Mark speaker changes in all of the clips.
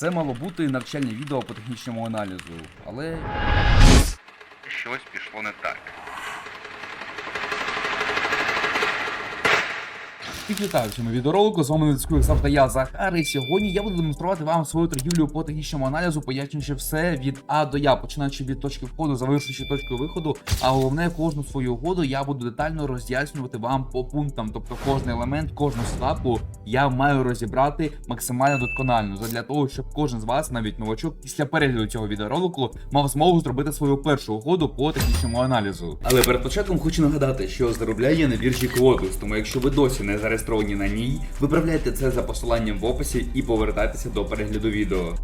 Speaker 1: Це мало бути навчальне відео по технічному аналізу, але
Speaker 2: Щось пішло не так.
Speaker 1: В цьому відеоролику. З вами зв'язку як завжди я Захар. І сьогодні я буду демонструвати вам свою торгівлю по технічному аналізу, пояснюючи все від А до Я, починаючи від точки входу, завершуючи точкою виходу. А головне, кожну свою угоду я буду детально роз'яснювати вам по пунктам. Тобто кожний елемент, кожну ставку я маю розібрати максимально досконально. Для того, щоб кожен з вас, навіть новачок, після перегляду цього відеоролику мав змогу зробити свою першу угоду по технічному аналізу. Але перед початком хочу нагадати, що заробляю я на біржі Квотус, тому якщо ви досі не зареєстровані на ній, виправляйте це за посиланням в описі і повертайтеся до перегляду відео.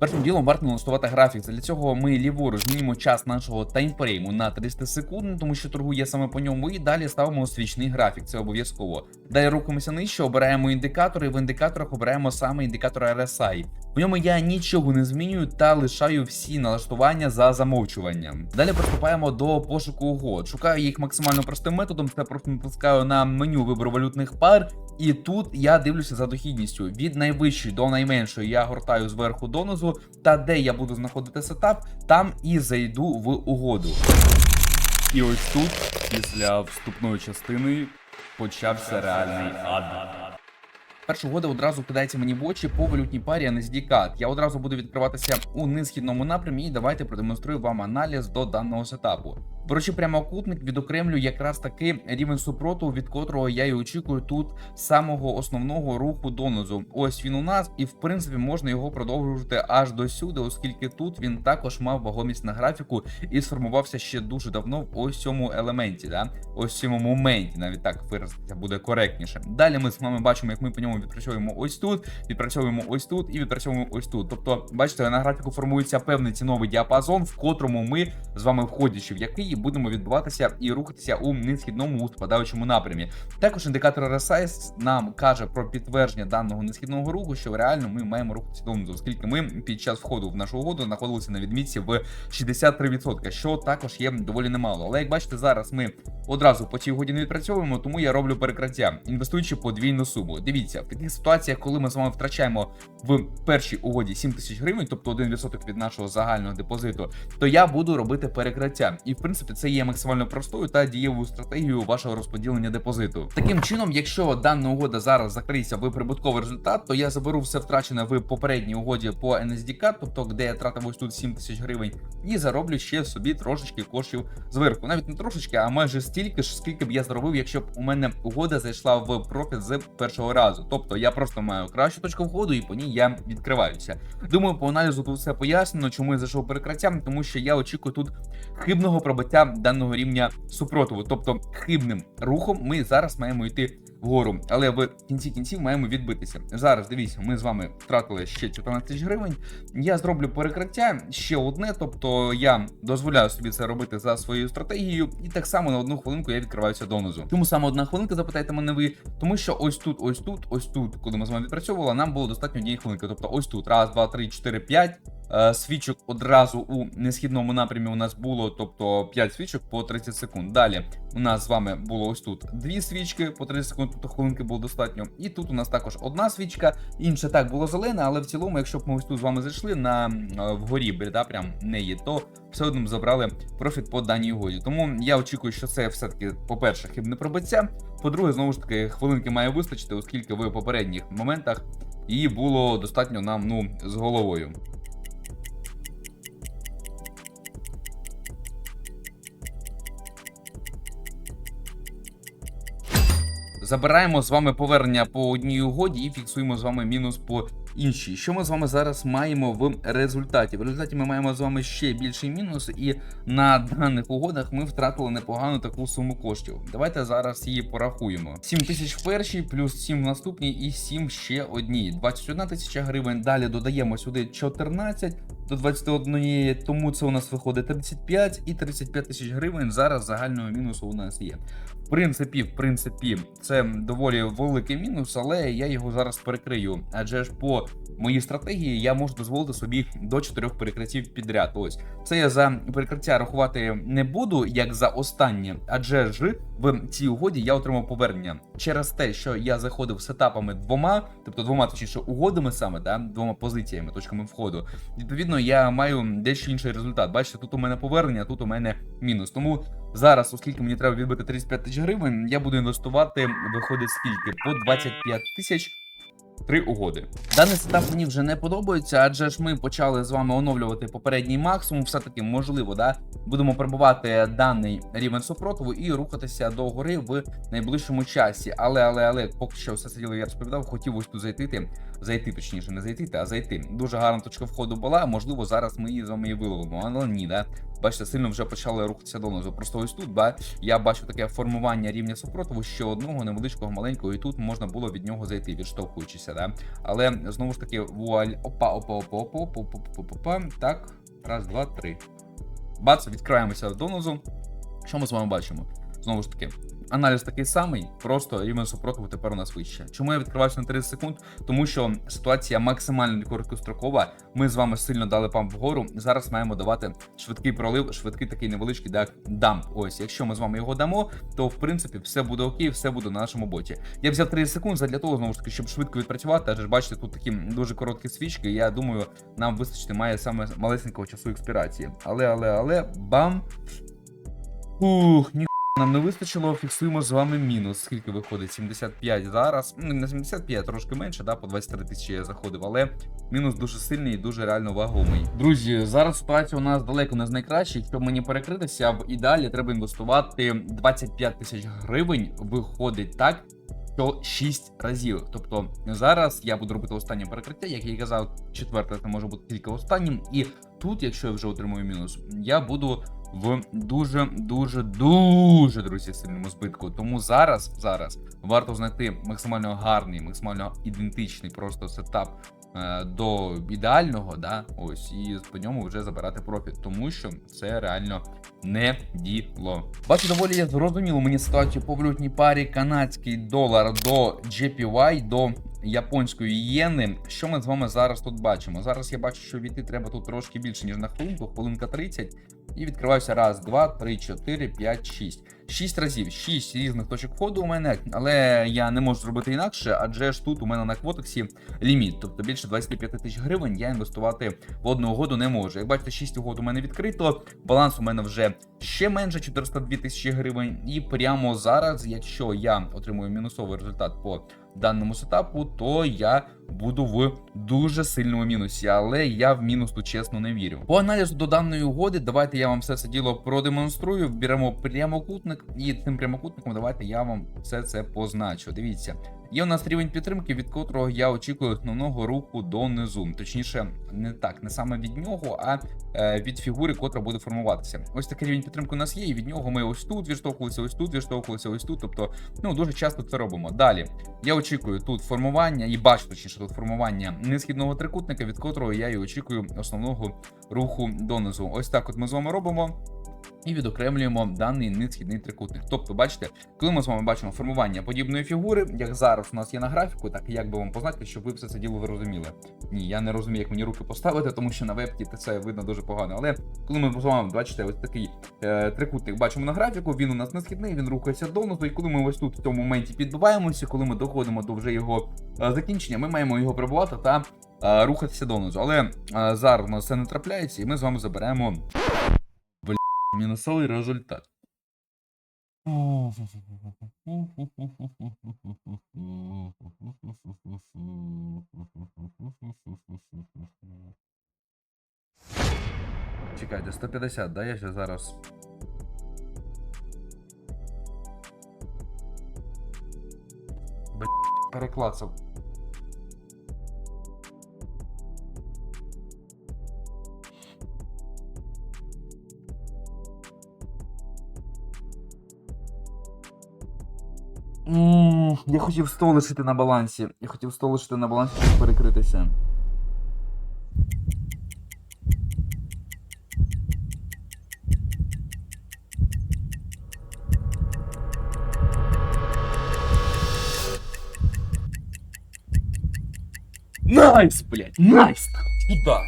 Speaker 1: Першим ділом варто налаштувати графік. Для цього ми ліворуч змінюємо час нашого таймфрейму на 300 секунд, тому що торгує саме по ньому, і далі ставимо свічний графік. Це обов'язково. Далі рухаємося нижче, обираємо індикатори. В індикаторах обираємо саме індикатор RSI. В ньому я нічого не змінюю та лишаю всі налаштування за замовчуванням. Далі приступаємо до пошуку угод. Шукаю їх максимально простим методом. Це просто натискаю на меню вибору валютних пар. І тут я дивлюся за дохідністю. Від найвищої до найменшої я гортаю зверху донизу, та де я буду знаходити сетап, там і зайду в угоду. І ось тут, після вступної частини, почався реальний ад. Перша угода одразу кидається мені в очі по валютній парі NSD Я одразу буду відкриватися у низхідному напрямі, і давайте продемонструю вам аналіз до даного сетапу. Беручи прямокутник, відокремлю якраз таки рівень супротиву, від котрого я і очікую тут самого основного руху донизу. Ось він у нас, і в принципі можна його продовжувати аж до сюди, оскільки тут він також мав вагомість на графіку і сформувався ще дуже давно в ось цьому елементі, да? ось цьому моменті, навіть так виразитися буде коректніше. Далі ми з вами бачимо, як ми по ньому відпрацьовуємо ось тут, відпрацьовуємо ось тут і відпрацьовуємо ось тут. Тобто, бачите, на графіку формується певний ціновий діапазон, в котрому ми з вами входячи в який будемо відбуватися і рухатися у несхідному спадаючому напрямі. Також індикатор RSI нам каже про підтвердження даного несхідного руху, що реально ми маємо рухатися донизу, оскільки ми під час входу в нашу угоду знаходилися на відмітці в 63%, що також є доволі немало. Але як бачите, зараз ми одразу по цій угоді не відпрацьовуємо, тому я роблю перекриття, інвестуючи подвійну суму. Дивіться, в таких ситуаціях, коли ми з вами втрачаємо в першій угоді 7 тисяч гривень, тобто 1% від нашого загального депозиту, то я буду робити перекриття. І в принципі це є максимально простою та дієвою стратегією вашого розподілення депозиту. Таким чином, якщо дана угода зараз закриється в прибутковий результат, то я заберу все втрачене в попередній угоді по NSDK, тобто де я тратив ось тут 7 тисяч гривень, і зароблю ще собі трошечки коштів зверху. Навіть не трошечки, а майже стільки ж, скільки б я заробив, якщо б у мене угода зайшла в профіт з першого разу. Тобто я просто маю кращу точку входу і по ній я відкриваюся. Думаю, по аналізу тут все пояснено, чому я зайшов перекриттям, тому що я очікую тут хибного пробиття даного рівня супротиву. Тобто хибним рухом ми зараз маємо йти вгору, але в кінці кінців маємо відбитися. Зараз дивіться, ми з вами втратили ще 14 тисяч гривень. Я зроблю перекриття ще одне, тобто я дозволяю собі це робити за своєю стратегією, і так само на одну хвилинку я відкриваюся донизу. Чому саме одна хвилинка, запитайте мене ви, тому що ось тут, ось тут, ось тут, коли ми з вами відпрацьовували, нам було достатньо однієї хвилинки. Тобто ось тут, раз, два, три, чотири, п'ять. Е, Свічок одразу у несхідному напрямі у нас було, тобто 5 свічок по 30 секунд. Далі у нас з вами було ось тут дві свічки по 30 секунд, тобто хвилинки було достатньо. І тут у нас також одна свічка, інша так було зелена, але в цілому, якщо б ми ось тут з вами зайшли на е, вгорі, да, прям неї, то все одно забрали профіт по даній угоді. Тому я очікую, що це все-таки, по-перше, хибне пробиття. По-друге, знову ж таки, хвилинки має вистачити, оскільки в попередніх моментах її було достатньо нам ну з головою. Забираємо з вами повернення по одній угоді і фіксуємо з вами мінус по іншій. Що ми з вами зараз маємо в результаті? В результаті ми маємо з вами ще більший мінус, і на даних угодах ми втратили непогану таку суму коштів. Давайте зараз її порахуємо. 7 тисяч в першій, плюс 7 в наступній і 7 ще одній. 21 тисяча гривень. Далі додаємо сюди 14 до 21, тому це у нас виходить 35 і 35 тисяч гривень. Зараз загального мінусу у нас є. Принципі, в принципі, це доволі великий мінус, але я його зараз перекрию. Адже ж по моїй стратегії я можу дозволити собі до чотирьох перекриттів підряд. Ось це я за перекриття рахувати не буду, як за останнє, адже ж в цій угоді я отримав повернення через те, що я заходив сетапами двома, тобто двома точніше угодами саме, да, двома позиціями, точками входу. Відповідно, я маю дещо інший результат. Бачите, тут у мене повернення, тут у мене мінус. Тому зараз, оскільки мені треба відбити 35 тисяч гривень, я буду інвестувати, виходить скільки? По 25 тисяч. Три угоди. Даний сетап мені вже не подобається, адже ж ми почали з вами оновлювати попередній максимум. Все таки можливо, да будемо пробувати даний рівень супротиву і рухатися до гори в найближчому часі. Але, але, але, поки що все це діло я розповідав, хотів ось тут зайти, зайти точніше, не зайти, а зайти. Дуже гарна точка входу була. Можливо, зараз ми її з вами виловимо, але ні, да. Бачите, сильно вже почали рухатися донизу. Просто ось тут, ба, я бачу таке формування рівня супротиву ще одного невеличкого маленького, і тут можна було від нього зайти, відштовхуючися, да. Але знову ж таки, вуаль, опа, опа, опа, опа, опа, опа, опа, опа, так, раз, два, три. Бац, відкриваємося донизу. Що ми з вами бачимо? Знову ж таки, аналіз такий самий, просто рівень супротиву тепер у нас вище. Чому я відкриваюся на 30 секунд? Тому що ситуація максимально короткострокова. Ми з вами сильно дали памп вгору. Зараз маємо давати швидкий пролив, швидкий такий невеличкий так, дамп. Ось, якщо ми з вами його дамо, то в принципі все буде окей, все буде на нашому боті. Я взяв 30 секунд для того, знову ж таки, щоб швидко відпрацювати. Адже ж бачите, тут такі дуже короткі свічки. Я думаю, нам вистачити має саме малесенького часу експірації. Але, але, але, бам. Ух, ні. Нам не вистачило, фіксуємо з вами мінус. Скільки виходить? 75 зараз. Ну, не 75, трошки менше, да, по 23 тисячі я заходив, але мінус дуже сильний і дуже реально вагомий. Друзі, зараз ситуація у нас далеко не з найкращих. Щоб мені перекритися, в ідеалі треба інвестувати 25 тисяч гривень. Виходить так. То 6 разів. Тобто зараз я буду робити останнє перекриття, як я казав, четверте це може бути тільки останнім. І тут, якщо я вже отримую мінус, я буду в дуже дуже дуже друзі сильному збитку. Тому зараз зараз варто знайти максимально гарний, максимально ідентичний просто сетап е, до ідеального, да, ось і по ньому вже забирати профіт, тому що це реально не діло. Бачу, доволі я зрозуміло мені ситуацію по валютній парі канадський долар до JPY, до японської єни. Що ми з вами зараз тут бачимо? Зараз я бачу, що війти треба тут трошки більше, ніж на хвилинку, хвилинка 30. І відкриваюся раз, два, три, чотири, п'ять, шість. Шість разів, шість різних точок входу у мене, але я не можу зробити інакше, адже ж тут у мене на квотексі ліміт, тобто більше 25 тисяч гривень я інвестувати в одну угоду не можу. Як бачите, 6 угод у мене відкрито, баланс у мене вже ще менше 402 тисячі гривень. І прямо зараз, якщо я отримую мінусовий результат по даному сетапу, то я буду в дуже сильному мінусі, але я в мінус тут чесно не вірю. По аналізу до даної угоди, давайте я вам все це діло продемонструю. Беремо прямокутник, і цим прямокутником давайте я вам все це позначу. Дивіться. Є у нас рівень підтримки, від котрого я очікую основного руху донизу. Точніше, не так, не саме від нього, а е, від фігури, котра буде формуватися. Ось такий рівень підтримки у нас є, і від нього ми ось тут відштовхувалися, ось тут відштовхувалися, ось тут. Тобто, ну дуже часто це робимо. Далі я очікую тут формування і бачу точніше тут формування несхідного трикутника, від котрого я і очікую основного руху донизу. Ось так, от ми з вами робимо. І відокремлюємо даний несхідний трикутник. Тобто, бачите, коли ми з вами бачимо формування подібної фігури, як зараз у нас є на графіку, так як би вам познати, щоб ви все це діло зрозуміли. Ні, я не розумію, як мені руки поставити, тому що на вебці це видно дуже погано. Але коли ми з вами бачите, ось такий е, трикутник бачимо на графіку, він у нас не східний, він рухається донизу. І коли ми ось тут в цьому моменті підбиваємося, коли ми доходимо до вже його е, закінчення, ми маємо його прибувати та е, рухатися донизу. Але е, зараз у нас це не трапляється, і ми з вами заберемо. Мінусовий результат. Чекайте, 150, да? Я ще зараз. Б... переклацав. Mm, я хотів 100 лишити на балансі. Я хотів 100 лишити на балансі, щоб перекритися. Найс, блядь, найс! Куда?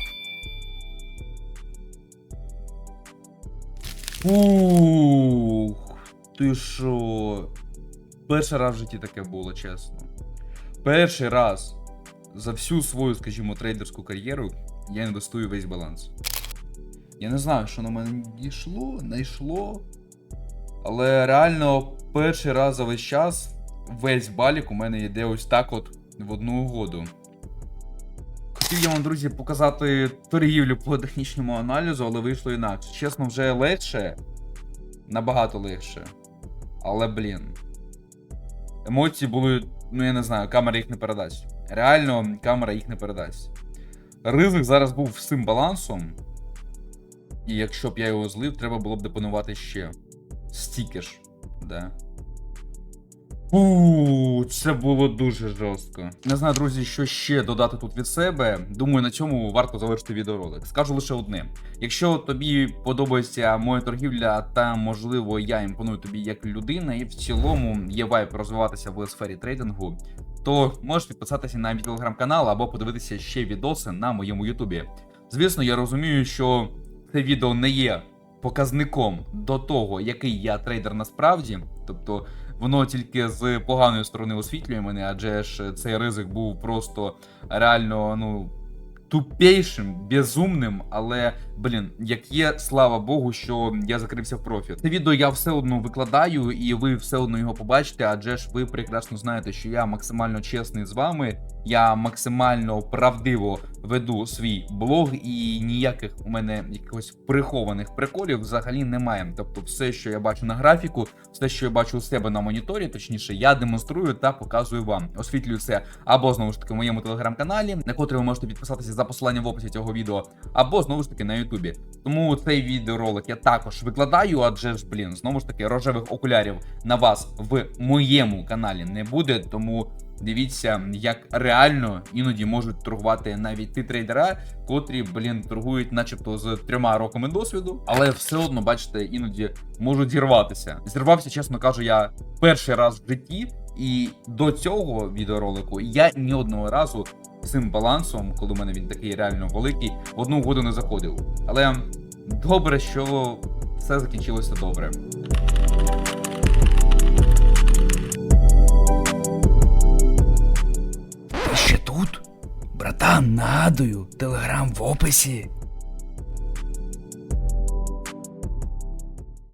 Speaker 1: Ух, ты шо? Перший раз в житті таке було, чесно. Перший раз за всю свою, скажімо, трейдерську кар'єру я інвестую весь баланс. Я не знаю, що на мене дійшло, знайшло. Але реально перший раз за весь час весь балік у мене йде ось так от в одну угоду. Хотів я вам, друзі, показати торгівлю по технічному аналізу, але вийшло інакше. Чесно, вже легше. Набагато легше. Але, блін. Емоції були, ну я не знаю, камера їх не передасть. Реально, камера їх не передасть. Ризик зараз був всім балансом. І якщо б я його злив, треба було б депонувати ще. Стільки ж. Да. У, це було дуже жорстко. Не знаю, друзі, що ще додати тут від себе. Думаю, на цьому варто завершити відеоролик. Скажу лише одне: якщо тобі подобається моя торгівля, та можливо я імпоную тобі як людина, і в цілому є вайб розвиватися в сфері трейдингу, то можеш підписатися на мій телеграм-канал або подивитися ще відоси на моєму ютубі. Звісно, я розумію, що це відео не є показником до того, який я трейдер насправді. Тобто воно тільки з поганої сторони освітлює мене, адже ж цей ризик був просто реально, ну. Тупейшим, безумним, але блін, як є, слава Богу, що я закрився в профі. Це відео я все одно викладаю, і ви все одно його побачите, адже ж ви прекрасно знаєте, що я максимально чесний з вами. Я максимально правдиво веду свій блог, і ніяких у мене якихось прихованих приколів взагалі немає. Тобто, все, що я бачу на графіку, все, що я бачу у себе на моніторі, точніше, я демонструю та показую вам. Освітлюю це або знову ж таки в моєму телеграм-каналі, на котрий ви можете підписатися за посиланням в описі цього відео, або знову ж таки на Ютубі. Тому цей відеоролик я також викладаю, адже ж, блін, знову ж таки, рожевих окулярів на вас в моєму каналі не буде, тому. Дивіться, як реально іноді можуть торгувати навіть ті трейдера, котрі, блін, торгують, начебто, з трьома роками досвіду, але все одно, бачите, іноді можуть зірватися. Зірвався, чесно кажу, я перший раз в житті, і до цього відеоролику я ні одного разу цим балансом, коли у мене він такий реально великий, в одну угоду не заходив. Але добре, що все закінчилося добре.
Speaker 3: Тут? Братан, нагадую, телеграм в описі.